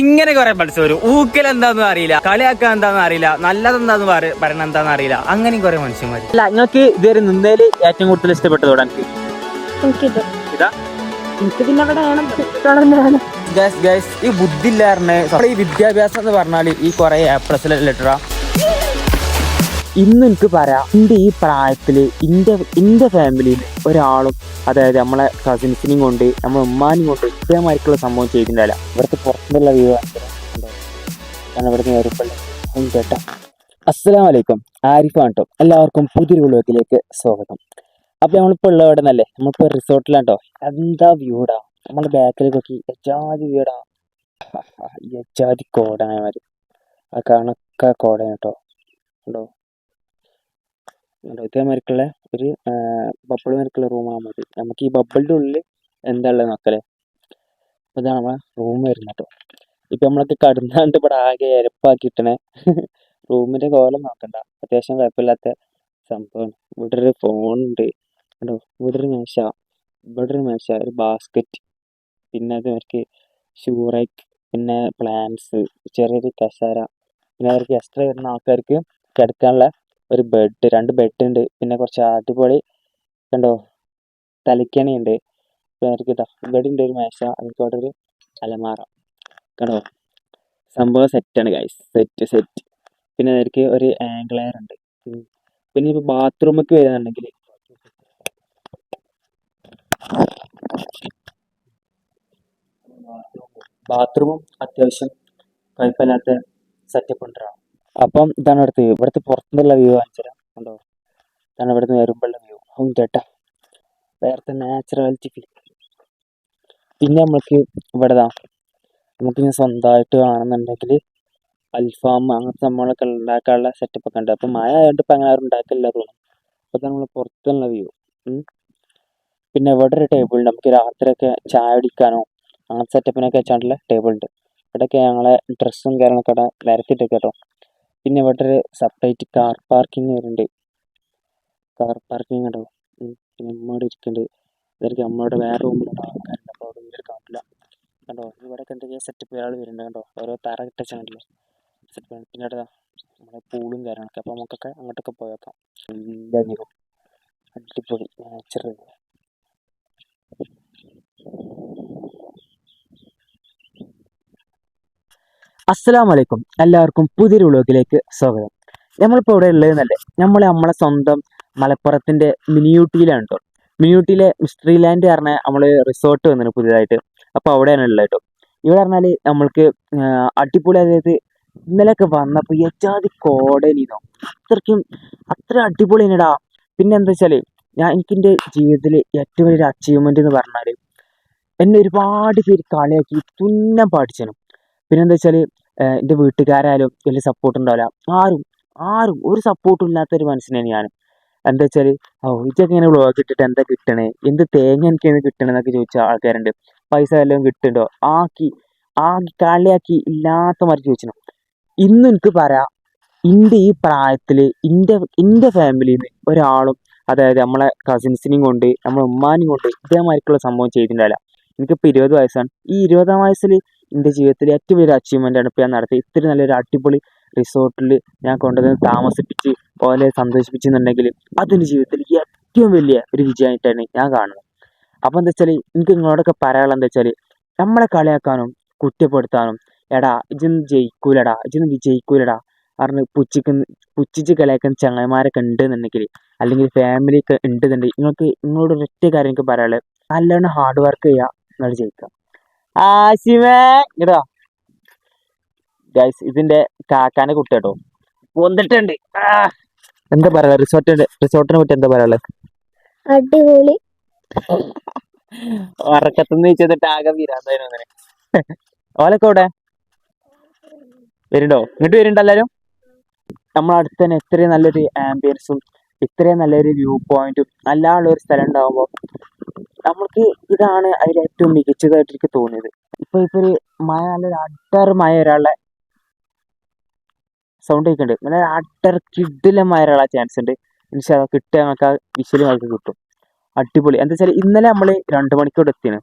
ഇങ്ങനെ കുറെ മത്സ്യം വരും ഊക്കൽ എന്താന്ന് അറിയില്ല കളിയാക്കാൻ എന്താന്ന് അറിയില്ല നല്ലതെന്താന്ന് പറ- പറയണ എന്താന്ന് അറിയില്ല. അങ്ങനെയും കുറെ മനുഷ്യന്മാർ അല്ല നിങ്ങൾക്ക് ഇതുവരെ നിന്നേൽ ഏറ്റവും കൂടുതൽ ഇഷ്ടപ്പെട്ടത് ഇതാ. എനിക്ക് പിന്നെ ഗൈസ് ഗൈസ് ഈ ബുദ്ധി ഇല്ലാറിന് ഈ വിദ്യാഭ്യാസം എന്ന് പറഞ്ഞാൽ ഈ കുറെ എ പ്ലസ് ലെറ്ററാ ഇന്ന് എനിക്ക് പറയാം. എന്റെ ഈ പ്രായത്തിൽ എന്റെ എന്റെ ഫാമിലിയിൽ ഒരാളും അതായത് നമ്മളെ കസിൻസിനെയും കൊണ്ട് നമ്മളെ ഉമ്മാനെയും കൊണ്ട് ഇത്രമാർക്കുള്ള സംഭവം ചെയ്തിട്ടുണ്ടാവില്ല. ഇവിടുത്തെ പുറത്തുനിന്നുള്ള വ്യൂ കേട്ടോ അസ്സലാം വലൈക്കും ആരിഫാണ് കേട്ടോ. എല്ലാവർക്കും പുതിയൊരു വിളവത്തിലേക്ക് സ്വാഗതം. അപ്പോൾ നമ്മളിപ്പോൾ ഉള്ള ഇവിടെ നിന്നല്ലേ നമ്മളിപ്പോൾ റിസോർട്ടിലാണ് എന്താ വ്യൂടാ നമ്മളെ ബാക്കിലേക്കൊക്കെ യജാതി വീടാ യജാതി കോടായ മാതിരി ആ കണക്ക കോടയാണ് കേട്ടോ. ഉണ്ടോ? ഇതേമാതിരിക്കുള്ള ഒരു ബബിൾ മാതിരിക്കുള്ള റൂമാണ് മതി നമുക്ക് ഈ ബബിളിന്റെ ഉള്ളിൽ എന്താ ഉള്ളത് നോക്കല്ലേ അപ്പോൾ ഇതാണ് നമ്മളെ റൂം വരുന്നത് കേട്ടോ. ഇപ്പം നമ്മളൊക്കെ കടന്നാണ്ട് ഇവിടെ ആകെ എരപ്പാക്കിയിട്ടണേ. റൂമിന്റെ കോലം നോക്കണ്ട. അത്യാവശ്യം കുഴപ്പമില്ലാത്ത സംഭവമാണ്. ഇവിടെ ഒരു ഫോണുണ്ട് കേട്ടോ ഇവിടെ ഒരു മേശ. ഇവിടെ ഒരു മേശ. ഒരു ബാസ്ക്കറ്റ് പിന്നെ അതുമാർക്ക് ഷൂറേക്ക് പിന്നെ പ്ലാന്റ്സ് ചെറിയൊരു കസേര. പിന്നെ അവർക്ക് എക്സ്ട്രാ വരുന്ന ആൾക്കാർക്ക് കിടക്കാനുള്ള ഒരു ബെഡ് രണ്ട് ബെഡ് ഉണ്ട്. പിന്നെ കുറച്ച് അടിപൊളി കണ്ടോ? തലക്കണി ഉണ്ട് ഇവിടെ ഉണ്ട് ഒരു മേശ. അവിടെ ഒരു അലമാറ കണ്ടോ? സംഭവം സെറ്റാണ് ഗൈസ് സെറ്റ് സെറ്റ് പിന്നെ അതിലേക്ക് ഒരു ആംഗ്ലയർ ഉണ്ട്. പിന്നെ ഇപ്പോൾ ബാത്റൂമൊക്കെ വരുന്നുണ്ടെങ്കിൽ ബാത്റൂമും അത്യാവശ്യം കുഴപ്പമില്ലാത്ത സെറ്റപ്പ് ഉണ്ടാവും അപ്പം ഇതാണ് ഇവിടുത്തെ വ്യൂ ഇവിടുത്തെ പുറത്തുനിന്നുള്ള വ്യൂ കാണിച്ചുതരാം. കണ്ടോ? ഇതാണ് ഇവിടുന്ന് വരുമ്പോഴുള്ള വ്യൂ അതും ചേട്ടാ വേറെ നാച്ചുറാലിറ്റി ഫീൽ പിന്നെ നമ്മൾക്ക് ഇവിടെ ദാ നമുക്ക് ഇനി സ്വന്തമായിട്ട് കാണുന്നുണ്ടെങ്കിൽ അൽഫാം അങ്ങനത്തെ സംഭവങ്ങളൊക്കെ ഉണ്ടാക്കാനുള്ള സെറ്റപ്പ് ഒക്കെ ഉണ്ട്. അപ്പം മഴ ആയതുകൊണ്ട് ഇപ്പം അങ്ങനെ ആരും ഉണ്ടാക്കില്ല തോന്നുന്നു. അപ്പം നമ്മൾ പുറത്തുള്ള വ്യൂ പിന്നെ ഇവിടെ ഒരു ടേബിൾ ഉണ്ട്. നമുക്ക് രാത്രിയൊക്കെ ചായ അടിക്കാനോ അങ്ങനത്തെ സെറ്റപ്പിനൊക്കെ വെച്ചാണ്ടുള്ള ടേബിൾ ഉണ്ട്. ഇവിടെയൊക്കെ ഞങ്ങളെ ഡ്രസ്സും കാര്യങ്ങളൊക്കെ ഇവിടെ വരക്കിട്ടൊക്കെ കേട്ടോ. പിന്നെ ഇവിടെ ഒരു സെപ്പറേറ്റ് കാർ പാർക്കിംഗ് വരുന്നുണ്ട്. കാർ പാർക്കിംഗ് ഉണ്ടോ. ഉം. പിന്നെ അമ്മയോട് ഇരിക്കുന്നുണ്ട്. ഇതായിരിക്കും അമ്മയുടെ വേറെ റൂമിലുള്ള ആൾക്കാരുണ്ട്. അപ്പോൾ അവിടെ ഒരു കാണില്ല. കണ്ടോ? ഇവിടെയൊക്കെ എന്തൊക്കെയാ സെറ്റപ്പ് ഒരാൾ വരുന്നുണ്ട് കണ്ടോ? ഓരോ തറ ഇട്ട ചാനലിൽ സെറ്റപ്പ് പിന്നെ അവിടെ നമ്മുടെ പൂളും കാര്യങ്ങളൊക്കെ. അപ്പോൾ നമുക്കൊക്കെ അങ്ങോട്ടൊക്കെ പോയേക്കാം. അടിപൊളി. നാച്ചുറൽ അസ്സലാം വലൈക്കും എല്ലാവർക്കും പുതിയൊരു വ്ളോഗിലേക്ക് സ്വാഗതം. നമ്മളിപ്പോൾ ഇവിടെ ഉള്ളതെന്നല്ലേ നമ്മൾ നമ്മളെ സ്വന്തം മലപ്പുറത്തിന്റെ മിനിയൂട്ടിയിലാണ് കേട്ടോ മിനിയൂട്ടിയിലെ മിസ്റ്ററി ലാൻഡ് പറഞ്ഞ നമ്മൾ റിസോർട്ട് വന്നിരുന്നു പുതിയതായിട്ട്. അപ്പോൾ അവിടെയാണ് ഉള്ളത് കേട്ടോ ഇവിടെ പറഞ്ഞാൽ നമ്മൾക്ക് അടിപൊളി അതായത് ഇന്നലെയൊക്കെ വന്നപ്പോൾ യജാതി കോടനീന്നോ അത്രയ്ക്കും അത്ര അടിപൊളി തന്നെടാ പിന്നെ എന്താ വെച്ചാൽ ഞാൻ എനിക്കെന്റെ ജീവിതത്തിൽ ഏറ്റവും വലിയൊരു അച്ചീവ്മെന്റ് എന്ന് പറഞ്ഞാൽ എന്നെ ഒരുപാട് പേര് കളിയാക്കി തുന്നം പാടിച്ചനും പിന്നെ എന്താ വെച്ചാൽ എന്റെ വീട്ടുകാരായാലും വലിയ സപ്പോർട്ട് ഉണ്ടാവില്ല. ആരും ആരും ഒരു സപ്പോർട്ടും ഇല്ലാത്തൊരു മനുഷ്യനാണ് ഞാൻ എന്താ വെച്ചാൽ ഓ ഇതൊക്കെ ഇങ്ങനെ വ്ളോഗ് ഇട്ടിട്ട് എന്താ കിട്ടണേ? എന്ത് തേങ്ങ എനിക്ക് ഇന്ന് കിട്ടണേ എന്നൊക്കെ ചോദിച്ച ആൾക്കാരുണ്ട്. പൈസ വല്ലതും കിട്ടുന്നുണ്ടോ ആക്കി ആക്കി കളിയാക്കി ഇല്ലാത്ത മാതിരി ചോദിച്ചു ഇന്ന് എനിക്ക് പറയാം എന്റെ ഈ പ്രായത്തിൽ എന്റെ എന്റെ ഫാമിലിയിൽ നിന്ന് ഒരാളും അതായത് നമ്മളെ കസിൻസിനെയും കൊണ്ട് നമ്മളെ ഉമ്മാനെയും കൊണ്ട് ഇതേമാതിരിക്കുള്ള സംഭവം ചെയ്തിട്ടുണ്ടാവില്ല. എനിക്കിപ്പോൾ ഇരുപത് വയസ്സാണ്. ഈ ഇരുപതാം വയസ്സിൽ എന്റെ ജീവിതത്തിലെ ഏറ്റവും വലിയ അച്ചീവ്മെന്റാണ് ഇപ്പോൾ ഞാൻ നടത്തിയത്. ഇത്രയും നല്ലൊരു അടിപൊളി റിസോർട്ടിൽ ഞാൻ കൊണ്ടുവന്ന് താമസിപ്പിച്ച് പോലെ സന്തോഷിപ്പിച്ചെന്നുണ്ടെങ്കിൽ അതെന്റെ ജീവിതത്തിൽ ഏറ്റവും വലിയ ഒരു വിജയമായിട്ടാണ് ഞാൻ കാണുന്നത്. അപ്പോൾ എന്താ വെച്ചാൽ എനിക്ക് നിങ്ങളോടൊക്കെ പറയാനുള്ളത് എന്താ വെച്ചാൽ നമ്മളെ കളിയാക്കാനും കുറ്റപ്പെടുത്താനും എടാ ഇജൊന്നും ജയിക്കൂലടാ ഇജൊന്നും വിജയിക്കൂലടാ പറഞ്ഞ് പുച്ഛിക്ക് പുച്ഛിച്ച് കളിയാക്കുന്ന ചങ്ങന്മാരൊക്കെ ഉണ്ടെന്നുണ്ടെങ്കിൽ അല്ലെങ്കിൽ ഫാമിലി ഒക്കെ ഉണ്ടെന്നുണ്ടെങ്കിൽ നിങ്ങൾക്ക് നിങ്ങളോട് ഒരൊറ്റ കാര്യം എനിക്ക് പറയാനുള്ളത് നല്ലോണം ഹാർഡ് വർക്ക് ചെയ്യുക നിങ്ങൾ ജയിക്കാം. ആശിമേ ഇടാ ഗൈസ് ഇതിന്റെ കാക്കാനെ കുട്ടി കേട്ടോ വന്നിട്ടുണ്ട് എന്താ പറയാ റിസോർട്ടിന്റെ റിസോർട്ടിനെ പറ്റി എന്താ പറയാ അടിപൊളി. ഉറക്കത്തുനിന്ന് വെച്ചിട്ട് ആകെ വീരാന്തായിരുന്നു അങ്ങനെ. ഓലൊക്കെ ഇവിടെ വരുന്നുണ്ടോ? ഇങ്ങോട്ട് വരുന്നുണ്ടോ എല്ലാരും? നമ്മളെ അടുത്ത് തന്നെ എത്രയും നല്ലൊരു ആംബിയൻസും ഇത്രയും നല്ലൊരു വ്യൂ പോയിന്റും ഉള്ള ഒരു സ്ഥലം ഉണ്ടാകുമ്പോൾ നമ്മൾക്ക് ഇതാണ് അതിൽ ഏറ്റവും മികച്ചതായിട്ട് എനിക്ക് തോന്നിയത്. ഇപ്പൊ ഇപ്പൊ ഒരു മഴ നല്ലൊരു അട്ടർ മഴ ഒരാളെ സൗണ്ട് കേൾക്കുന്നുണ്ട് നല്ല അട്ടർ മഴ ഒരാളെ ചാൻസ് ഉണ്ട്. പക്ഷെ അത് കിട്ടുക നമുക്ക് ആ വിഷ്വൽ നമുക്ക് കിട്ടും. അടിപൊളി. എന്താ വെച്ചാൽ ഇന്നലെ നമ്മൾ രണ്ട് മണിക്കൂടെ എത്തിയാണ്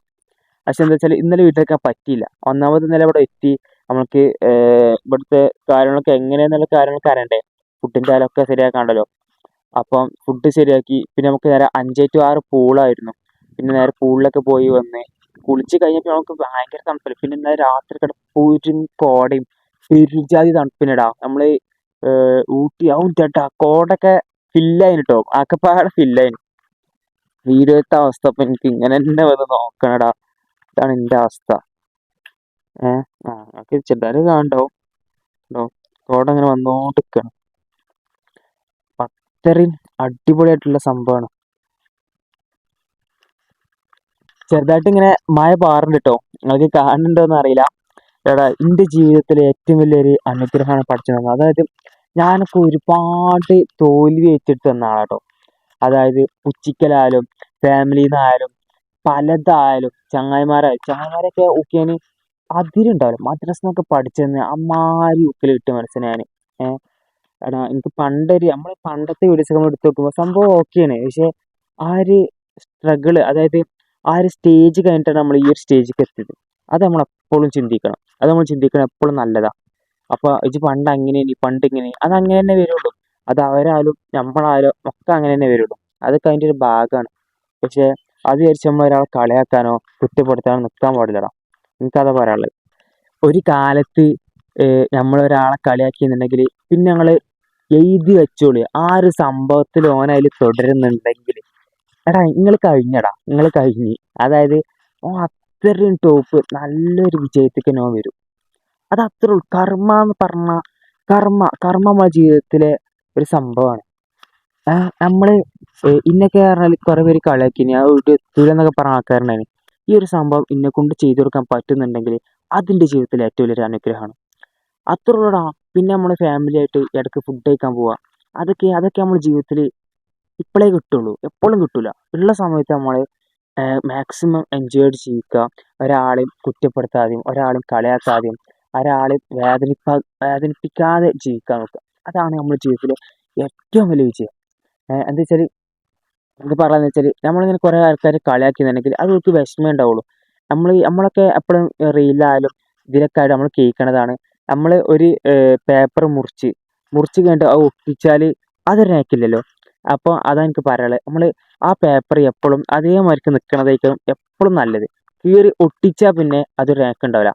പക്ഷെ എന്താ വെച്ചാൽ ഇന്നലെ വീട്ടിലേക്കാൻ പറ്റിയില്ല. ഒന്നാമത് ഇന്നലെ ഇവിടെ എത്തി. നമുക്ക് ഏർ ഇവിടുത്തെ കാര്യങ്ങളൊക്കെ എങ്ങനെയെന്നുള്ള കാര്യങ്ങളൊക്കെ അറിയണ്ടേ. ഫുഡിന്റെ കാര്യമൊക്കെ ശരിയാക്കാണ്ടല്ലോ. അപ്പം ഫുഡ് ശരിയാക്കി. പിന്നെ നമുക്ക് നേരെ അഞ്ചേ ടു ആറ് പൂളായിരുന്നു. പിന്നെ നേരെ പൂളിലൊക്കെ പോയി വന്ന് കുളിച്ച് കഴിഞ്ഞപ്പോൾ നമുക്ക് ഭയങ്കര തണുപ്പല്ലേ? പിന്നെ ഇന്നലെ രാത്രി കിടപ്പൂരും കോടയും പെരുജാതി തണുപ്പിനടാ. നമ്മൾ ഊട്ടി ആവും ചേട്ടാ കോടൊക്കെ ഫില്ലായിന് കേട്ടോ ആക്കപ്പാടെ ഫില്ലായിന് വീരത്തെ അവസ്ഥ അപ്പം എനിക്ക് ഇങ്ങനെ തന്നെ വന്ന് നോക്കണടാ. ഇതാണ് എന്റെ അവസ്ഥ. ഏഹ്? ആ നമുക്ക് ചെറുതായിട്ട് കാണണ്ടാവും. കേട്ടോ കോട അങ്ങനെ വന്നോണ്ടിരിക്കാണ്. അത്രയും അടിപൊളിയായിട്ടുള്ള സംഭവമാണ്. ചെറുതായിട്ട് ഇങ്ങനെ മഴ പാറുണ്ട് കേട്ടോ നിങ്ങൾക്ക് കാണുന്നുണ്ടോന്ന് അറിയില്ല. എടാ എന്റെ ജീവിതത്തിലെ ഏറ്റവും വലിയൊരു അനുഗ്രഹമാണ് പഠിച്ചു തന്നത് അതായത് ഞാനൊക്കെ ഒരുപാട് തോൽവി ഏറ്റെടുത്ത് തന്ന ആളാട്ടോ അതായത് പുച്ചിക്കലായാലും ഫാമിലിയിൽ നിന്നായാലും പലതായാലും ചങ്ങായിമാരായാലും ചങ്ങായിമാരൊക്കെ ഒക്കെയാണ് അതിരുണ്ടാവില്ല. മദ്രസ എന്നൊക്കെ പഠിച്ചെന്ന് അമ്മാരി ഒക്കെ കിട്ടിയ മനസ്സിനെ ഞാൻ എടാ എനിക്ക് പണ്ടൊരു നമ്മൾ പണ്ടത്തെ വീഡിയോസ് നമ്മൾ എടുത്ത് നോക്കുമ്പോൾ സംഭവം ഓക്കെയാണ് പക്ഷെ ആ ഒരു സ്ട്രഗിൾ അതായത് ആ ഒരു സ്റ്റേജ് കഴിഞ്ഞിട്ടാണ് നമ്മൾ ഈ ഒരു സ്റ്റേജിലേക്ക് എത്തിയത്. അത് നമ്മൾ എപ്പോഴും ചിന്തിക്കണം. അത് നമ്മൾ ചിന്തിക്കണം എപ്പോഴും നല്ലതാണ് അപ്പോൾ ഇത് പണ്ട് അങ്ങനെ പണ്ട് ഇങ്ങനെ അത് അങ്ങനെ തന്നെ വരുള്ളൂ. അത് അവരാലും നമ്മളാലും ഒക്കെ അങ്ങനെ തന്നെ വരുള്ളൂ. അതൊക്കെ അതിന്റെ ഒരു ഭാഗമാണ്. പക്ഷേ അത് വിചാരിച്ച് നമ്മൾ ഒരാളെ കളയാക്കാനോ കുറ്റപ്പെടുത്താനോ നിൽക്കാൻ പാടില്ലടാ. എനിക്കതാ പറയാനുള്ളത്. ഒരു കാലത്ത് നമ്മൾ ഒരാളെ കളിയാക്കിയെന്നുണ്ടെങ്കിൽ പിന്നെ ഞങ്ങൾ എഴുതി വെച്ചോളി. ആ ഒരു സംഭവത്തിൽ ഓൻ തുടരുന്നുണ്ടെങ്കിൽ എടാ നിങ്ങൾ കഴിഞ്ഞടാ. നിങ്ങൾ കഴിഞ്ഞ്. അതായത് ഓ അത്രയും ടോപ്പ് നല്ലൊരു വിജയത്തേക്ക് ഓൻ വരും. അത് അത്രേ കർമ്മ എന്ന് പറഞ്ഞ കർമ്മ കർമ്മ ജീവിതത്തിലെ ഒരു സംഭവമാണ്. നമ്മൾ ഇന്നൊക്കെ പറഞ്ഞാൽ കുറേ പേര് കളിയാക്കിനി. ആ ഒരു എത്തൂല എന്നൊക്കെ പറഞ്ഞ ആൾക്കാരനാണ് ഈ ഒരു സംഭവം ഇന്നെ കൊണ്ട് ചെയ്തു കൊടുക്കാൻ പറ്റുന്നുണ്ടെങ്കിൽ അതിന്റെ ജീവിതത്തിൽ ഏറ്റവും വലിയൊരു അനുഗ്രഹമാണ്. അത്രേ ഉള്ളൂടാ പിന്നെ നമ്മൾ ഫാമിലി ആയിട്ട് ഇടയ്ക്ക് ഫുഡ് കഴിക്കാൻ പോവുക അതൊക്കെ അതൊക്കെ നമ്മൾ ജീവിതത്തിൽ ഇപ്പോഴേ കിട്ടുള്ളൂ. എപ്പോഴും കിട്ടില്ല ഉള്ള സമയത്ത് നമ്മൾ മാക്സിമം എൻജോയ് ചെയ്ത് ജീവിക്കുക. ഒരാളെയും കുറ്റപ്പെടുത്താതെയും ഒരാളെയും കളിയാക്കാതെയും ഒരാളെയും വേദനിപ്പാ വേദനിപ്പിക്കാതെ ജീവിക്കാൻ നോക്കുക. അതാണ് നമ്മുടെ ജീവിതത്തിൽ ഏറ്റവും വലിയ വിജയം. എന്താ വെച്ചാൽ എന്ത് പറയാന്ന് വെച്ചാൽ നമ്മളിങ്ങനെ കുറേ ആൾക്കാർ കളിയാക്കിയെന്നുണ്ടെങ്കിൽ അത് അവർക്ക് വിഷമമേ ഉണ്ടാവുള്ളൂ. നമ്മൾ നമ്മളൊക്കെ എപ്പോഴും റീലായാലും ഇതിലൊക്കെ ആയിട്ട് നമ്മൾ കേൾക്കണതാണ് നമ്മൾ ഒരു പേപ്പർ മുറിച്ച് മുറിച്ച് കഴിഞ്ഞിട്ട് അത് ഒട്ടിച്ചാൽ അതൊരു നേക്കില്ലല്ലോ അപ്പോൾ അതാണ് എനിക്ക് പറയാനുള്ളത്. നമ്മൾ ആ പേപ്പർ എപ്പോഴും അതേമാതിരിക്ക് നിൽക്കണതായിരിക്കും എപ്പോഴും നല്ലത്. കീറി ഒട്ടിച്ചാൽ പിന്നെ അതൊരു നേക്കുണ്ടാവില്ല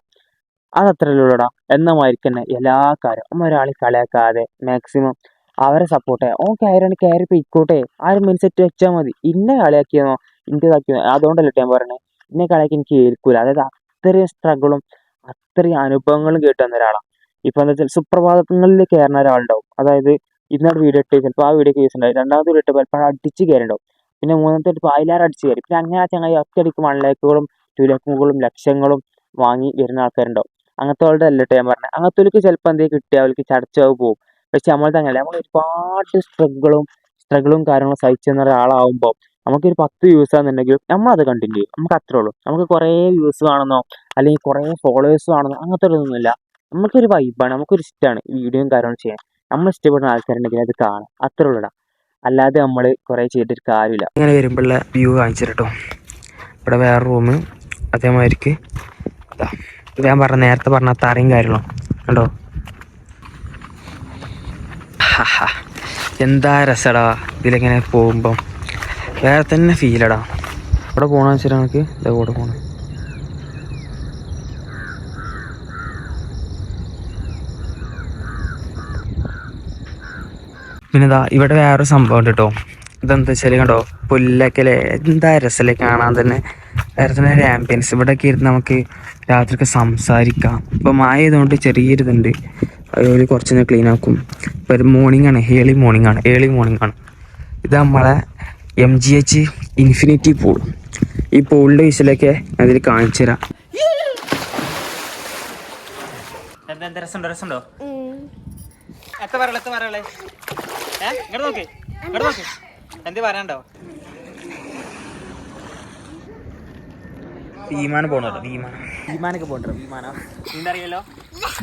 അതത്രയല്ലേ ഉള്ളൂടാ എന്ന മാതിരിക്ക് തന്നെ എല്ലാ കാര്യവും. നമ്മൾ ഒരാളെ കളിയാക്കാതെ മാക്സിമം അവരെ സപ്പോർട്ട് ചെയ്യാം ഓൻ കയറാണ് കയറി പോയിക്കോട്ടെ ആ ഒരു സെറ്റ് വെച്ചാൽ മതി. ഇന്നെ കളിയാക്കിയെന്നോ ഇന്റെതാക്കിയോ അതുകൊണ്ടല്ലോ ഞാൻ പറഞ്ഞത് ഇന്നെ കളിയാക്കി എനിക്ക് ഏൽക്കൂല. അതായത് അത്രയും സ്ട്രഗിളും അത്രയും അനുഭവങ്ങളും കേട്ട് വന്ന ഒരാളാണ്. ഇപ്പം എന്താ വെച്ചാൽ സുപ്രഭാതങ്ങളിൽ കയറുന്ന ഒരാളുണ്ടാവും. അതായത് ഇന്നൊരു വീഡിയോ ഇട്ട് ചിലപ്പോൾ ആ വീഡിയോ കേസ് ഉണ്ടാവും. രണ്ടാമത്തെ വീഡിയോ ഇട്ട് പലപ്പോഴും അടിച്ച് കയറിണ്ടാവും പിന്നെ മൂന്നാമത്തെ ഇട്ട് അതിലാറ് അടിച്ച് കയറി പിന്നെ അങ്ങനെ ചങ്ങായി ഒറ്റയടിക്ക് വൺ ലാക്കുകളും ടു ലാക്കുകളും ലക്ഷങ്ങളും വാങ്ങി വരുന്ന ആൾക്കാരുണ്ടാവും. അങ്ങനത്തെ ആളുടെ അല്ല ഞാൻ പറഞ്ഞത് അങ്ങനത്തെ ചിലപ്പോൾ എന്തെങ്കിലും കിട്ടിയാൽ അവർക്ക് ചടച്ചാവ് പോകും പക്ഷെ നമ്മളത് തന്നെയല്ല നമ്മൾ ഒരുപാട് സ്ട്രഗിളും സ്ട്രഗിളും കാര്യങ്ങളും സഹിച്ചു തന്ന ഒരാളാവുമ്പോൾ നമുക്കൊരു പത്ത് വ്യൂസ് ആണെന്നുണ്ടെങ്കിൽ നമ്മളത് കണ്ടിന്യൂ ചെയ്യും. നമുക്ക് അത്രേ ഉള്ളൂ. നമുക്ക് കുറേ വ്യൂസ് കാണുന്നോ അല്ലെങ്കിൽ കുറേ ഫോളോവേഴ്സ് കാണുന്നോ അങ്ങനത്തെ ഒന്നുമില്ല നമുക്കൊരു വൈബാണ് നമുക്കൊരു ഇഷ്ടമാണ് വീഡിയോയും കാര്യങ്ങളും ചെയ്യാൻ. നമ്മൾ ഇഷ്ടപ്പെടുന്ന ആൾക്കാരുണ്ടെങ്കിൽ അത് കാണാം. അത്രേ ഉള്ളൂടാ അല്ലാതെ നമ്മൾ കുറേ ചെയ്തിട്ട് കാര്യമില്ല. ഇങ്ങനെ വരുമ്പോഴുള്ള വ്യൂ കാണിച്ചു കേട്ടോ ഇവിടെ വേറെ റൂം അതേമാതിരിക്ക്. ഞാൻ പറഞ്ഞ നേരത്തെ പറഞ്ഞ തറയും കാര്യങ്ങളും. കണ്ടോ. എന്താ രസടാ ഇതിലിങ്ങനെ പോകുമ്പം. വേറെ തന്നെ ഫീലടാ ഇവിടെ പോകണമെന്ന് വെച്ചാൽ നമുക്ക് ഇതാ കൂടെ പോകണം പിന്നെ ഇതാ ഇവിടെ വേറൊരു സംഭവം ഉണ്ട് കേട്ടോ ഇതെന്താ വെച്ചാൽ കണ്ടോ പുല്ലക്കലെ എന്താ രസമല്ലേ കാണാൻ തന്നെ. വേറെ തന്നെ ഒരു ആംബിയൻസ് ഇവിടെയൊക്കെ ഇരുന്ന് നമുക്ക് രാത്രിയൊക്കെ സംസാരിക്കാം. ഇപ്പം മായ ചെയ്തുകൊണ്ട് ചെറിയൊരു അതുപോലെ കുറച്ചൊന്ന് ക്ലീൻ ആക്കും. ഇപ്പം ഒരു മോർണിംഗ് ആണ് ഏർലി മോർണിംഗ് ആണ് ഏർലി മോർണിംഗ് ആണ്. ഇത് നമ്മളെ M G H infinity pool ഈ പൂളിന്റെ വിസിലൊക്കെ അതിൽ കാണിച്ചു തരാം. എന്താ രസമുണ്ടോ രസമുണ്ടോ? എത്ര പറയല എത്ര പറയലേ ഏ ഇങ്ങോട്ട് നോക്ക് ഇങ്ങോട്ട് നോക്ക്. എന്ത് പറയണ്ടോ വിമാനം പോണോ വിമാനം വിമാനൊക്കെ പോണ്ടോ വിമാനം നീന്തറിയല്ലോ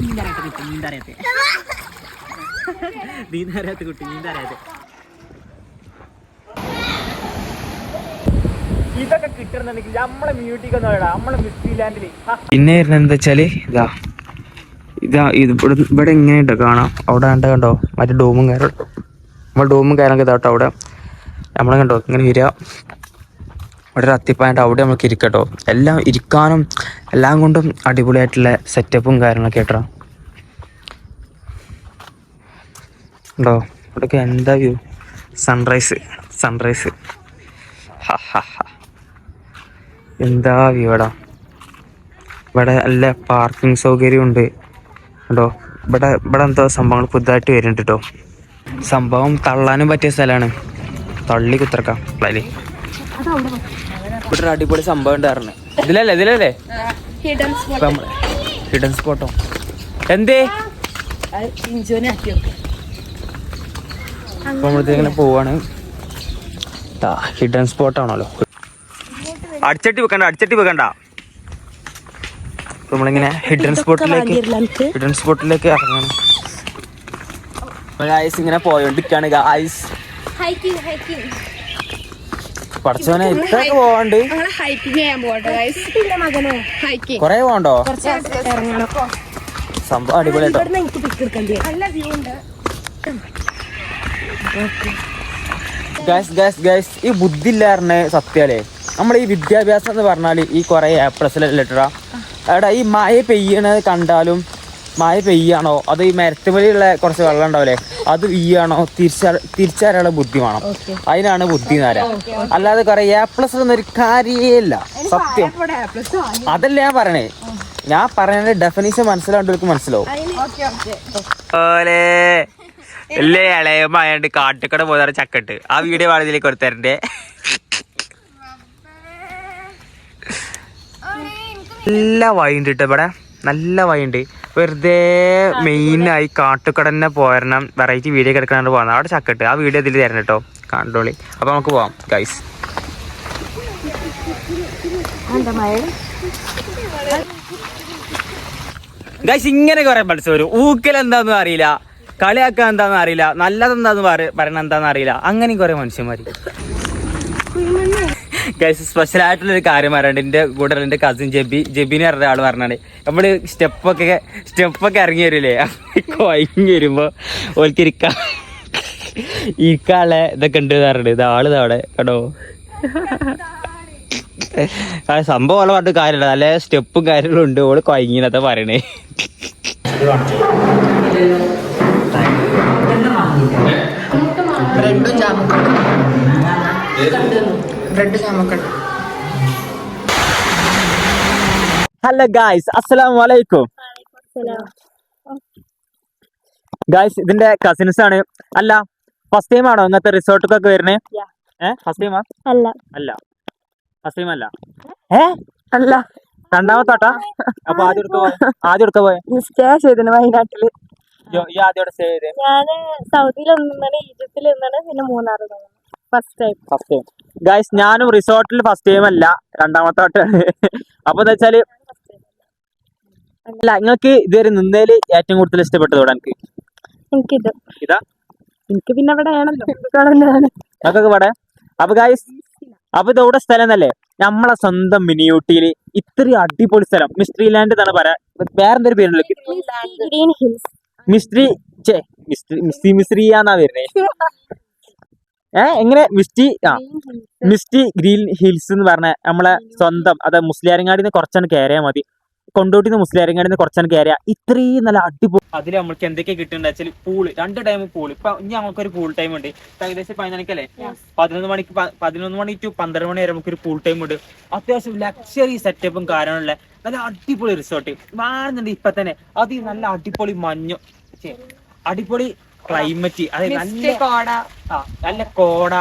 നീന്തറിയാത്ത കുട്ടി നീന്തറിയാത്ത നീന്തറിയാത്ത കുട്ടി. നീന്തറിയാത്ത ഇതൊക്കെ കിട്ടണമെന്നുണ്ടെങ്കിൽ നമ്മളെ മ്യൂട്ടിക്ക് നമ്മളെ മിസ്റ്റി പിന്നെ എന്താ ഇതാ. ഇതാ ഇത് ഇവിടെ ഇവിടെ ഇങ്ങനെയുണ്ട് കാണാം. അവിടെ കണ്ട കണ്ടോ? മറ്റേ ഡോമും കയറും നമ്മൾ ഡോമും കയറൊക്കെ ഇതാട്ടോ അവിടെ. നമ്മൾ കണ്ടോ? ഇങ്ങനെ വരിക. അവിടെ ഒരു അത്തിപ്പായിട്ട് അവിടെ നമുക്ക് ഇരിക്കട്ടോ എല്ലാം ഇരിക്കാനും എല്ലാം കൊണ്ടും അടിപൊളിയായിട്ടുള്ള സെറ്റപ്പും കാര്യങ്ങളൊക്കെ കേട്ടോ ഉണ്ടോ? ഇവിടെയൊക്കെ എന്താ വ്യൂ സൺറൈസ് സൺറൈസ് എന്താ വ്യൂ ഇവിടെ നല്ല പാർക്കിംഗ് സൗകര്യം ഉണ്ട് കേട്ടോ ഇവിടെ ഇവിടെ എന്തോ സംഭവങ്ങൾ പുതുതായിട്ട് വരുന്നുണ്ട് കേട്ടോ സംഭവം തള്ളാനും പറ്റിയ സ്ഥലമാണ് തള്ളി കുത്തിറക്കാം. പ്ലാലി ഇവിടെ ഒരു അടിപൊളി സംഭവം ഉണ്ടായിരുന്നു. ഇതിലല്ലേ ഇതിലല്ലേ? ഹിഡൻ ഹിഡൻ സ്പോട്ടോ എന്തേ? അപ്പൊ നമ്മളിങ്ങനെ പോവാണ്. ഹിഡൻ സ്പോട്ട് ആണല്ലോ. അടിച്ചട്ടി വെക്കണ്ട അടിച്ചട്ടി വെക്കണ്ട. നമ്മളിങ്ങനെ ഹിഡൻ സ്പോട്ടിലേക്ക് ഹിഡൻ സ്പോട്ടിലേക്ക് ഇറങ്ങണം. ഐസ് ഇങ്ങനെ പോയോണ്ടിരിക്കാണ് ഐസ് ഹൈക്കിംഗ് ഹൈക്കിംഗ് പഠിച്ചവനെ ഇത്രയൊക്കെ പോവാണ്ട്. ഞങ്ങൾ ഹൈക്കിംഗ് ചെയ്യാൻ പോട്ടെ ഗൈസ് പിന്നെ മകനോ? ഹൈക്കിംഗ് കൊറേ പോണ്ടോ സംഭവം അടിപൊളിയാട്ടോ ഗാസ് ഗാസ് ഗാസ് ഈ ബുദ്ധി ഇല്ലായിരുന്നേ സത്യാലേ? നമ്മൾ ഈ വിദ്യാഭ്യാസം എന്ന് പറഞ്ഞാൽ ഈ കുറേ എ പ്ലസ് ലെറ്ററാ എടാ ഈ മഴ പെയ്യണത് കണ്ടാലും മഴ പെയ്യാണോ? അത് ഈ മരത്തുമലിയുള്ള കുറച്ച് വെള്ളം ഉണ്ടാവില്ലേ അത് വീയാണോ തിരിച്ചറി തിരിച്ചറിയാനുള്ള ബുദ്ധി വേണം. അതിനാണ് ബുദ്ധി നേര അല്ലാതെ കുറെ എ പ്ലസ് എന്നൊരു കാര്യമില്ല സത്യം. അതല്ല ഞാൻ പറയണേ. ഞാൻ പറയണ ഡെഫിനേഷൻ മനസ്സിലാണ്ടവർക്ക് മനസ്സിലാവും. ഓലേ. അല്ലേ ഇളയമായോണ്ട് കാട്ടുകട പോകാറ് ചക്കട്ട് ആ വീഡിയോ വാഴയിലേക്ക് കൊടുത്തരണ്ടേ. നല്ല വഴിയുണ്ട് കേട്ടോ ഇവിടെ. നല്ല വഴിയുണ്ട്. വെറുതെ മെയിനായി കാട്ടുകടന്നെ പോരണം. വെറൈറ്റി വീഡിയോ കിടക്കാണ്ട് പോകണം അവിടെ ചക്കട്ട്. ആ വീഡിയോ ഇതിൽ തരണം കേട്ടോ കണ്ടോളി. അപ്പൊ നമുക്ക് പോവാം ഗൈസ് ഗൈസ് ഇങ്ങനെ കുറെ പഠിച്ചു വരും ഊക്കൽ എന്താന്നും അറിയില്ല. കളിയാക്കാൻ എന്താന്ന് അറിയില്ല. നല്ലതെന്താന്ന് പറ- പറയണ എന്താന്ന് അറിയില്ല. അങ്ങനെ കുറെ മനുഷ്യന്മാര്. ഗൈസ് സ്പെഷ്യൽ ആയിട്ടുള്ള ഒരു കാര്യം പറയാണ്ട് എന്റെ കൂടെ എന്റെ കസിൻ ജബി. ജബിനെ പറഞ്ഞ ആൾ പറഞ്ഞാണ്. നമ്മൾ സ്റ്റെപ്പൊക്കെ സ്റ്റെപ്പൊക്കെ ഇറങ്ങി വരില്ലേ കൊയങ്ങി വരുമ്പോൾ ഓൽക്ക് ഇരിക്കാ ഇരിക്കാളെ ഇതൊക്കെ ഉണ്ട് പറഞ്ഞിട്ട്. ഇത് ആൾ അവിടെ. കേട്ടോ ആ സംഭവം ഉള്ള പറഞ്ഞിട്ട് കാര്യമില്ല. നല്ല സ്റ്റെപ്പും കാര്യങ്ങളും ഉണ്ട്. ഓൾ കൊയങ്ങിനത്തെ പറയണേ. രണ്ടും ബ്രെഡ് ജാമക്കട്ടും ഹലോ ഗായ്സ് അസ്സലാം വലൈക്കും ഗായ്സ് ഇതിന്റെ കസിൻസ് ആണ്. അല്ല ഫസ്റ്റ് ടൈം ആണോ ഇങ്ങനത്തെ റിസോർട്ടിലൊക്കെ വരുന്നേ. ഏ ഫസ്റ്റ് ടൈമാ അല്ല. അല്ല. ഫസ്റ്റ് ടൈം അല്ല. ഏ? അല്ല. രണ്ടാമത്തോട്ടാ അപ്പൊ ആദ്യം എടുക്ക പോയ? ആദ്യം എടുക്ക പോയെ? സ്റ്റേ ചെയ്തിന് വയനാട്ടിൽ. ഈ ആദ്യം അവിടെ സ്റ്റേ ചെയ്തേ? ഞാൻ സൗദിയിൽ ഒന്നാണ് ഈജിപ്തിൽ ഒന്നാണ് പിന്നെ Munnar first time first time guys ഞാനും റിസോർട്ടിൽ ഫസ്റ്റ് ടൈം അല്ല. രണ്ടാമത്തെ വട്ടമാണ് അപ്പൊ എന്താ വെച്ചാൽ അല്ല നിങ്ങൾക്ക് ഇതുവരെ നിന്നതിൽ ഏറ്റവും കൂടുതൽ ഇഷ്ടപ്പെട്ടത് ഇവിടെ എനിക്ക് എനിക്കിത്. ഇതാ. എനിക്ക് പിന്നെ ഇവിടെ ആണല്ലോ ഇവിടെ? അപ്പൊ ഗൈസ് അപ്പൊ ഇത് ഇവിടെ സ്ഥലം എന്നല്ലേ? നമ്മളെ സ്വന്തം മിനിയൂട്ടിയിൽ ഇത്രയും അടിപൊളി സ്ഥലം. മിസ്ട്രി ലാൻഡ് എന്നാണ് പറയാ. വേറെന്തൊരു പേരുണ്ടല്ലോ മിസ്ട്രി ചേ മിസ്ട്രി മിസ്റ്റി മിസ്രിയാന്നാ വരുന്നേ ഏ എങ്ങനെ മിസ്റ്റി ആ മിസ്റ്റി ഗ്രീൻ ഹിൽസ് എന്ന് പറഞ്ഞ നമ്മളെ സ്വന്തം അതായത് മുസ്ലിയാരങ്ങാടിന്ന് നിന്ന് കുറച്ചാണ് കയറിയാൽ മതി. കൊണ്ടോട്ടിന്ന് മുസ്ലിയാരങ്ങാടിന്ന് നിന്ന് കുറച്ചാണ് കയറിയ ഇത്രയും നല്ല അടിപൊളി അതിൽ നമ്മൾക്ക് എന്തൊക്കെ കിട്ടുന്നുണ്ട് വെച്ചാൽ പൂൾ രണ്ട് ടൈം പൂൾ. ഇപ്പൊ ഇനി നമുക്ക് ഒരു പൂൾ ടൈം ഉണ്ട്. ഏകദേശം പതിനൊന്നിക്കല്ലേ പതിനൊന്ന് മണിക്ക് പതിനൊന്ന് മണി ടു പന്ത്രണ്ട് മണി വരെ നമുക്ക് ഒരു പൂൾ ടൈം ഉണ്ട്. അത്യാവശ്യം ലക്ഷറി സെറ്റപ്പും കാര്യമുള്ള നല്ല അടിപൊളി റിസോർട്ട് വേണമെന്നുണ്ട് ഇപ്പൊ തന്നെ അത് നല്ല അടിപൊളി മഞ്ഞു. അടിപൊളി ക്ലൈമറ്റ് അതെ നല്ല കോട. നല്ല കോട.